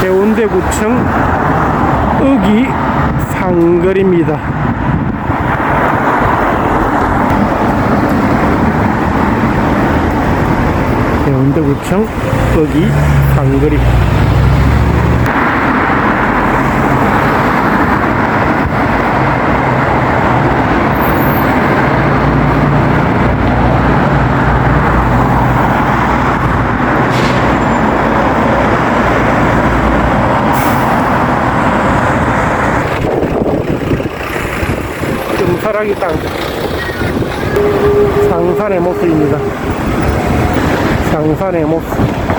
해운대구청 의기 상거리입니다. 해운대구청 의기 상거리 금사라기 땅 상산의 모습입니다. 상산의 모습